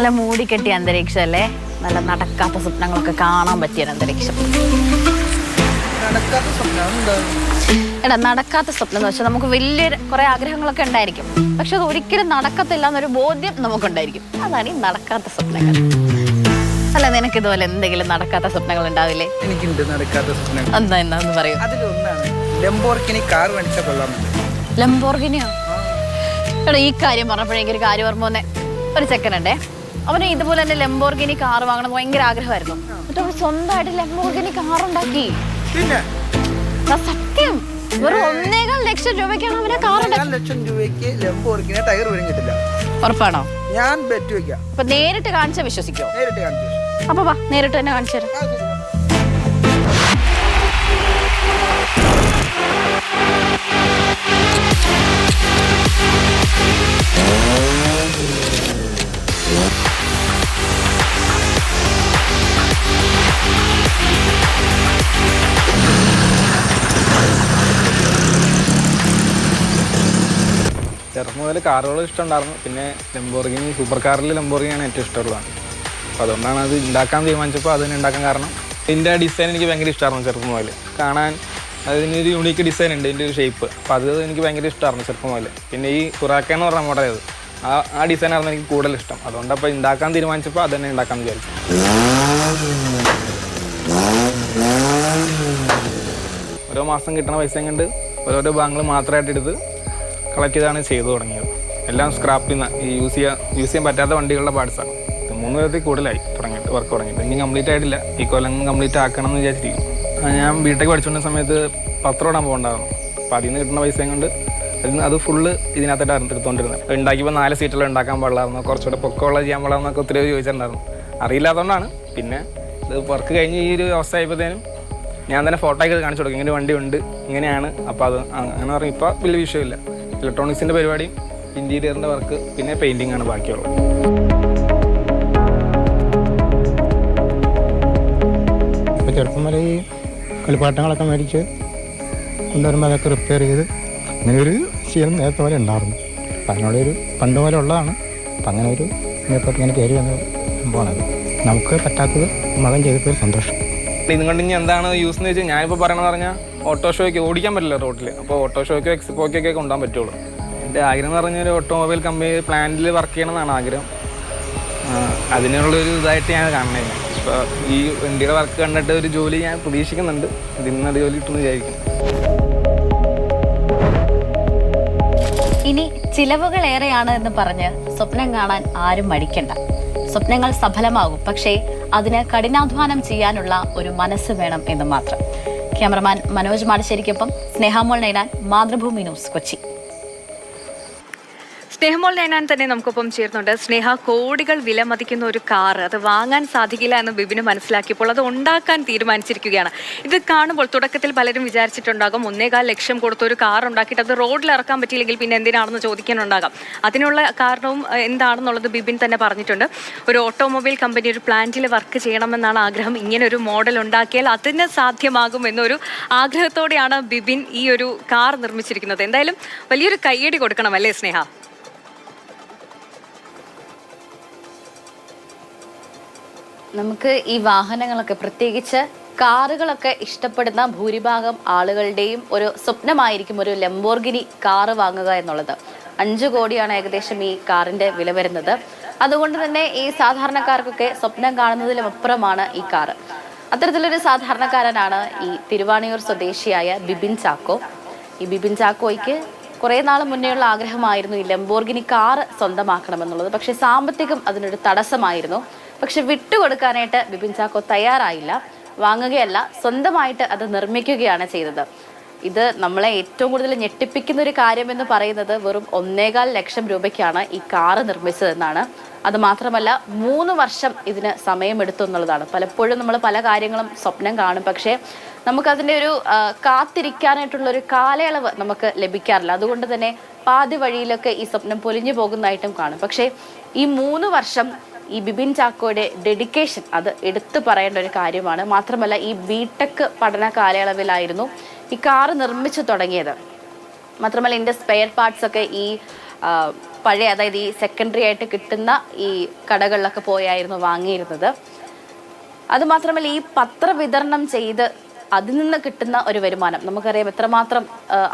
നല്ല മൂടിക്കെട്ടിയ അന്തരീക്ഷം അല്ലേ നല്ല നടക്കാത്ത സ്വപ്നങ്ങളൊക്കെ കാണാൻ പറ്റിയ അന്തരീക്ഷം. എടാ നടക്കാത്ത സ്വപ്നം എന്ന് വെച്ചാൽ നമുക്ക് വലിയ കുറെ ആഗ്രഹങ്ങളൊക്കെ ഉണ്ടായിരിക്കും. പക്ഷെ അത് ഒരിക്കലും നടക്കത്തില്ല എന്നൊരു ബോധ്യം നമുക്കുണ്ടായിരിക്കും. അതാണ് ഈ നടക്കാത്ത സ്വപ്നങ്ങൾ. അല്ല നിനക്ക് ഇതുപോലെ എന്തെങ്കിലും നടക്കാത്ത സ്വപ്നങ്ങൾ ഉണ്ടാവില്ലേ? എനിക്കുണ്ട് നടക്കാത്ത എന്താ എന്നാന്ന് പറയൂ. അതിലൊന്നാണ് ലംബോർഗിനി കാർ ലംബോർഗിനിയോ? എടാ ഈ കാര്യം പറഞ്ഞപ്പോഴേക്കൊരു കാര്യം ഓർമ്മ വന്നേ. ഒരു സെക്കൻഡ് ഉണ്ടേ അവന് ഇതുപോലെ തന്നെ ലംബോർഗിനി കാർ വാങ്ങണം ഭയങ്കര ആഗ്രഹമായിരുന്നു. എന്നിട്ട് അവൻ സ്വന്തമായിട്ട് ലംബോർഗിനി കാർ ഉണ്ടാക്കി. പിന്നെ? സത്യം. വെറും ഒന്നേകാൽ ലക്ഷം രൂപയ്ക്കാണ് അവനെ കാർ ലക്ഷം രൂപയ്ക്ക് ലംബോർഗിനി ടയർ പോലും കിട്ടില്ല ഉറപ്പാണോ? ഞാൻ ബെറ്റ് വെക്കാം. അപ്പൊ നേരിട്ട് കാണിച്ച വിശ്വസിക്കോ? നേരിട്ട് കാണിച്ചു അപ്പൊ വാ നേരിട്ട് തന്നെ കാണിച്ചു തരാം. ആ, ശരി. ചെറുപ്പം മുതൽ കാറുകൾ ഇഷ്ടമുണ്ടായിരുന്നു. പിന്നെ ലംബോർഗിനി സൂപ്പർ കാറിൽ ലംബോർഗിനിയാണ് ഏറ്റവും ഇഷ്ടമുള്ളതാണ് അപ്പോൾ അതുകൊണ്ടാണ് അത് ഉണ്ടാക്കാൻ തീരുമാനിച്ചപ്പോൾ അതിന് ഉണ്ടാക്കാൻ കാരണം ഇതിന്റെ ഡിസൈൻ എനിക്ക് ഭയങ്കര ഇഷ്ടമായിരുന്നു ചെറുപ്പം മുതൽ കാണാൻ അതിനൊരു യൂണീക്ക് ഡിസൈൻ ഉണ്ട് ഇതിന്റെ ഒരു ഷേപ്പ് അപ്പോൾ അത് എനിക്ക് ഭയങ്കര ഇഷ്ടമായിരുന്നു ചെറുപ്പം മുതൽ പിന്നെ ഈ കുറാക്ക എന്ന് പറഞ്ഞ മോഡൽ അത് ആ ആ ഡിസൈനായിരുന്നു എനിക്ക് കൂടുതൽ ഇഷ്ടം. അതുകൊണ്ട് അപ്പോൾ ഉണ്ടാക്കാൻ തീരുമാനിച്ചപ്പോൾ അത് തന്നെ ഉണ്ടാക്കാൻ വിചാരിച്ചു. ഓരോ മാസം കിട്ടുന്ന പൈസ കണ്ട് ഓരോരോ ഭാഗങ്ങൾ മാത്രമായിട്ട് എടുത്ത് കളക്ട് ചെയ്താണ് ചെയ്തു തുടങ്ങിയത്. എല്ലാം സ്ക്രാപ്പിൽ നിന്ന് യൂസ് ചെയ്യാൻ യൂസ് ചെയ്യാൻ പറ്റാത്ത വണ്ടികളുടെ പാർട്സാണ് ഇത് മൂന്ന് വിധത്തിൽ കൂടുതലായി തുടങ്ങിയിട്ട് വർക്ക് തുടങ്ങിയിട്ട്. ഇനി കംപ്ലീറ്റ് ആയിട്ടില്ല. ഈ കൊല്ലം കംപ്ലീറ്റ് ആക്കണം എന്ന് വിചാരിച്ചിരിക്കും ഞാൻ ബിടെക് പഠിച്ചുകൊണ്ട സമയത്ത് പത്രം ഇടാൻ പോകണ്ടായിരുന്നു. അപ്പോൾ അതിൽ നിന്ന് കിട്ടുന്ന പൈസയും കൊണ്ട് അതിൽ നിന്ന് അത് ഫുള്ള് ഇതിനകത്തായിട്ടായിരുന്നു എടുത്തുകൊണ്ടിരുന്നത് ഉണ്ടാക്കിയപ്പോൾ നാല് സീറ്റുകൾ ഉണ്ടാക്കാൻ പാടില്ലായിരുന്നു. കുറച്ചുകൂടെ പൊക്കമുള്ള ചെയ്യാൻ പാടില്ലാന്നൊക്കെ ഒത്തിരി ചോദിച്ചിട്ടുണ്ടായിരുന്നു. അറിയില്ലാത്തതുകൊണ്ടാണ് പിന്നെ ഇത് വർക്ക് കഴിഞ്ഞ് ഈ ഒരു അവസ്ഥ ആയപ്പോഴത്തേനും ഞാൻ തന്നെ ഫോട്ടോ കാണിച്ചു കൊടുക്കും. ഇങ്ങനെ വണ്ടി ഉണ്ട്. ഇങ്ങനെയാണ്. അപ്പോൾ അത് അങ്ങനെ പറയും ഇപ്പോൾ വലിയ വിഷയമില്ല. ഇലക്ട്രോണിക്സിന്റെ പരിപാടി ഇന്റീരിയറിന്റെ വർക്ക് പിന്നെ പെയിന്റിംഗ് ആണ് ബാക്കിയുള്ളത്. ഇപ്പോൾ ചെറുപ്പം വരെ ഈ കളിപ്പാട്ടങ്ങളൊക്കെ മേടിച്ച് കൊണ്ടുവരുമ്പോൾ അതൊക്കെ റിപ്പയർ ചെയ്ത് അങ്ങനെ ഒരു ശീലം നേരത്തെ പോലെ ഉണ്ടായിരുന്നു. അപ്പം അതിനുള്ളൊരു പണ്ട് പോലെ ഉള്ളതാണ്. അപ്പം അങ്ങനെ ഒരു ഇതിനെപ്പറ്റി ഇങ്ങനെ കയറി വന്ന സംഭവമാണ് നമുക്ക് പറ്റാത്തത് മകൻ ചെയ്തപ്പോൾ സന്തോഷം. ഇതും കൊണ്ട് ഇനി എന്താണ് യൂസ് എന്ന് വെച്ചാൽ ഞാനിപ്പോൾ പറയണമെന്ന് പറഞ്ഞാൽ ഓട്ടോ ഷോയ്ക്ക് ഓടിക്കാൻ പറ്റില്ല റോഡിൽ അപ്പോൾ ഓട്ടോ ഷോയ്ക്കോ എക്സ്പോയ്ക്കൊക്കെ കൊണ്ടുപോകാൻ പറ്റുള്ളൂ. എന്റെ ആഗ്രഹം എന്ന് പറഞ്ഞാൽ ഒരു ഓട്ടോമൊബൈൽ കമ്പനി പ്ലാന്റിൽ വർക്ക് ചെയ്യണമെന്നാണ് ആഗ്രഹം. അതിനുള്ളൊരു ഇതായിട്ട് ഞാൻ കാണണേ. ഇപ്പോൾ ഈ വണ്ടിയുടെ വർക്ക് കണ്ടിട്ട് ഒരു ജോലി ഞാൻ പ്രതീക്ഷിക്കുന്നുണ്ട്. ഇതിൽ അത് ജോലി കിട്ടുമെന്ന് വിചാരിക്കും ഇനി ചിലവുകൾ ഏറെയാണ് എന്ന് പറഞ്ഞ് സ്വപ്നം കാണാൻ ആരും മടിക്കണ്ട. സ്വപ്നങ്ങൾ സഫലമാകും. പക്ഷേ അതിന് കഠിനാധ്വാനം ചെയ്യാനുള്ള ഒരു മനസ്സ് വേണം എന്ന് മാത്രം. ക്യാമറമാൻ മനോജ് മാടശ്ശേരിക്കൊപ്പം സ്നേഹാമോൾ നേടാൻ മാതൃഭൂമി ന്യൂസ് കൊച്ചി. സ്നേഹമോൾ തന്നെ നമുക്കൊപ്പം ചേർന്നുണ്ട് സ്നേഹ കോടികൾ വില മതിക്കുന്ന ഒരു കാർ. അത് വാങ്ങാൻ സാധിക്കില്ല എന്ന് ബിബിന് മനസ്സിലാക്കിയപ്പോൾ അത് ഉണ്ടാക്കാൻ തീരുമാനിച്ചിരിക്കുകയാണ്. ഇത് കാണുമ്പോൾ തുടക്കത്തിൽ പലരും വിചാരിച്ചിട്ടുണ്ടാകും ഒന്നേകാൽ ലക്ഷം കൊടുത്ത ഒരു കാർ ഉണ്ടാക്കിയിട്ട് അത് റോഡിൽ ഇറക്കാൻ പറ്റിയില്ലെങ്കിൽ പിന്നെ എന്തിനാണെന്ന് ചോദിക്കാനുണ്ടാകാം. അതിനുള്ള കാരണവും എന്താണെന്നുള്ളത് ബിബിൻ തന്നെ പറഞ്ഞിട്ടുണ്ട്. ഒരു ഓട്ടോമൊബൈൽ കമ്പനി ഒരു പ്ലാന്റിൽ വർക്ക് ചെയ്യണമെന്നാണ് ആഗ്രഹം. ഇങ്ങനെ ഒരു മോഡൽ ഉണ്ടാക്കിയാൽ അതിന് സാധ്യമാകും എന്നൊരു ആഗ്രഹത്തോടെയാണ് ബിബിൻ ഈ ഒരു കാർ നിർമ്മിച്ചിരിക്കുന്നത്. എന്തായാലും വലിയൊരു കയ്യടി കൊടുക്കണം അല്ലേ സ്നേഹ? നമുക്ക് ഈ വാഹനങ്ങളൊക്കെ പ്രത്യേകിച്ച് കാറുകളൊക്കെ ഇഷ്ടപ്പെടുന്ന ഭൂരിഭാഗം ആളുകളുടെയും ഒരു സ്വപ്നമായിരിക്കും ഒരു ലംബോർഗിനി കാറ് വാങ്ങുക എന്നുള്ളത്. അഞ്ചു കോടിയാണ് ഏകദേശം ഈ കാറിന്റെ വില വരുന്നത്. അതുകൊണ്ട് തന്നെ ഈ സാധാരണക്കാർക്കൊക്കെ സ്വപ്നം കാണുന്നതിലും അപ്പുറമാണ് ഈ കാറ് അത്തരത്തിലൊരു സാധാരണക്കാരനാണ് ഈ തിരുവാണിയൂർ സ്വദേശിയായ ബിബിൻ ചാക്കോ. ഈ ബിബിൻ ചാക്കോയ്ക്ക് കുറേ നാൾ മുന്നേയുള്ള ആഗ്രഹമായിരുന്നു ഈ ലംബോർഗിനി കാറ് സ്വന്തമാക്കണമെന്നുള്ളത്. പക്ഷേ സാമ്പത്തികം അതിനൊരു തടസ്സമായിരുന്നു. പക്ഷെ വിട്ടുകൊടുക്കാനായിട്ട് ബിപിൻ ചാക്കോ തയ്യാറായില്ല. വാങ്ങുകയല്ല സ്വന്തമായിട്ട് അത് നിർമ്മിക്കുകയാണ് ചെയ്തത്. ഇത് നമ്മളെ ഏറ്റവും കൂടുതൽ ഞെട്ടിപ്പിക്കുന്ന ഒരു കാര്യം എന്ന് പറയുന്നത് വെറും ഒന്നേകാൽ ലക്ഷം രൂപയ്ക്കാണ് ഈ കാറ് നിർമ്മിച്ചതെന്നാണ്. അത് മാത്രമല്ല മൂന്ന് വർഷം ഇതിന് സമയമെടുത്തു എന്നുള്ളതാണ്. പലപ്പോഴും നമ്മൾ പല കാര്യങ്ങളും സ്വപ്നം കാണും. പക്ഷേ നമുക്കതിന്റെ ഒരു കാത്തിരിക്കാനായിട്ടുള്ള ഒരു കാലയളവ് നമുക്ക് ലഭിക്കാറില്ല. അതുകൊണ്ട് തന്നെ പാതി വഴിയിലൊക്കെ ഈ സ്വപ്നം പൊലിഞ്ഞു പോകുന്നതായിട്ടും കാണും. പക്ഷേ ഈ മൂന്ന് വർഷം ഈ ബിബിൻ ചാക്കോയുടെ ഡെഡിക്കേഷൻ അത് എടുത്തു പറയേണ്ട ഒരു കാര്യമാണ്. മാത്രമല്ല ഈ ബിടെക് പഠന കാലയളവിലായിരുന്നു ഈ കാറ് നിർമ്മിച്ചു തുടങ്ങിയത്. മാത്രമല്ല ഇതിന്റെ സ്പെയർ പാർട്സ് ഒക്കെ ഈ പഴയ അതായത് ഈ സെക്കൻഡറി ആയിട്ട് കിട്ടുന്ന ഈ കടകളിലൊക്കെ പോയായിരുന്നു വാങ്ങിയിരുന്നത്. അതുമാത്രമല്ല ഈ പത്ര വിതരണം ചെയ്ത് അതിൽ നിന്ന് കിട്ടുന്ന ഒരു വരുമാനം. നമുക്കറിയാം എത്രമാത്രം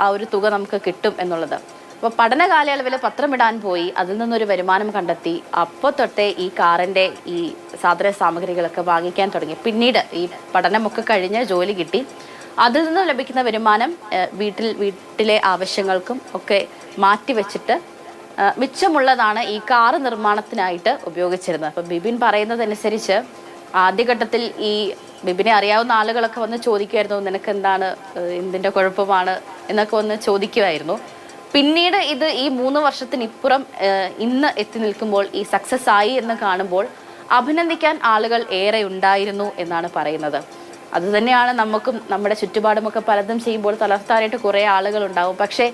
ആ ഒരു തുക നമുക്ക് കിട്ടും എന്നുള്ളത്. അപ്പോൾ പഠന കാലയളവിൽ പത്രം ഇടാൻ പോയി അതിൽ നിന്നൊരു വരുമാനം കണ്ടെത്തി. അപ്പോൾ തൊട്ടേ ഈ കാറിന്റെ ഈ സാധന സാമഗ്രികളൊക്കെ വാങ്ങിക്കാൻ തുടങ്ങി. പിന്നീട് ഈ പഠനമൊക്കെ കഴിഞ്ഞ് ജോലി കിട്ടി. അതിൽ നിന്ന് ലഭിക്കുന്ന വരുമാനം വീട്ടിൽ വീട്ടിലെ ആവശ്യങ്ങൾക്കും ഒക്കെ മാറ്റിവെച്ചിട്ട് മിച്ചമുള്ളതാണ് ഈ കാറ് നിർമ്മാണത്തിനായിട്ട് ഉപയോഗിച്ചിരുന്നത്. അപ്പം ബിബിൻ പറയുന്നതനുസരിച്ച് ആദ്യഘട്ടത്തിൽ ഈ ബിബിനെ അറിയാവുന്ന ആളുകളൊക്കെ വന്ന് ചോദിക്കുമായിരുന്നു നിനക്ക് എന്താണ് എന്തിന്റെ കുഴപ്പമാണ്? എന്നൊക്കെ വന്ന് ചോദിക്കുമായിരുന്നു പിന്നീട് ഇത് ഈ മൂന്ന് വർഷത്തിനിപ്പുറം ഇന്ന് എത്തി നിൽക്കുമ്പോൾ ഈ സക്സസ് ആയി എന്ന് കാണുമ്പോൾ അഭിനന്ദിക്കാൻ ആളുകൾ ഏറെ ഉണ്ടായിരുന്നു എന്നാണ് പറയുന്നത്. അതുതന്നെയാണ് നമുക്കും നമ്മുടെ ചുറ്റുപാടുമൊക്കെ പലതും ചെയ്യുമ്പോൾ തളർത്താനായിട്ട് കുറേ ആളുകൾ ഉണ്ടാവും. പക്ഷേ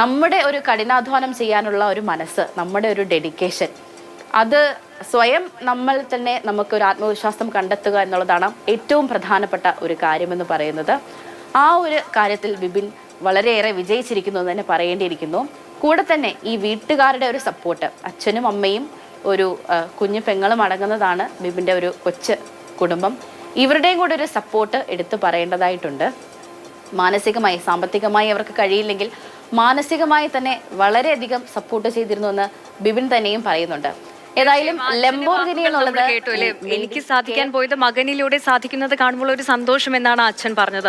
നമ്മുടെ ഒരു കഠിനാധ്വാനം ചെയ്യാനുള്ള ഒരു മനസ്സ് നമ്മുടെ ഒരു ഡെഡിക്കേഷൻ അത് സ്വയം നമ്മൾ തന്നെ നമുക്കൊരു ആത്മവിശ്വാസം കണ്ടെത്തുക എന്നുള്ളതാണ് ഏറ്റവും പ്രധാനപ്പെട്ട ഒരു കാര്യമെന്ന് പറയുന്നത്. ആ ഒരു കാര്യത്തിൽ ബിബിൻ വളരെയേറെ വിജയിച്ചിരിക്കുന്നു എന്ന് തന്നെ പറയേണ്ടിയിരിക്കുന്നു. കൂടെ തന്നെ ഈ വീട്ടുകാരുടെ ഒരു സപ്പോർട്ട് അച്ഛനും അമ്മയും ഒരു കുഞ്ഞു പെങ്ങളും അടങ്ങുന്നതാണ് ബിബിന്റെ ഒരു കൊച്ച് കുടുംബം. ഇവരുടെയും കൂടെ ഒരു സപ്പോർട്ട് എടുത്തു പറയേണ്ടതായിട്ടുണ്ട്. മാനസികമായി സാമ്പത്തികമായി അവർക്ക് കഴിയില്ലെങ്കിൽ മാനസികമായി തന്നെ വളരെയധികം സപ്പോർട്ട് ചെയ്തിരുന്നു എന്ന് ബിബിൻ തന്നെയും പറയുന്നുണ്ട്. ഏതായാലും ലംബോർഗിനി എന്നുള്ളത് എനിക്ക് സാധിക്കാൻ പോയത് മകനിലൂടെ സാധിക്കുന്നത് കാണുമ്പോൾ ഒരു സന്തോഷം എന്നാണ് അച്ഛൻ പറഞ്ഞത്.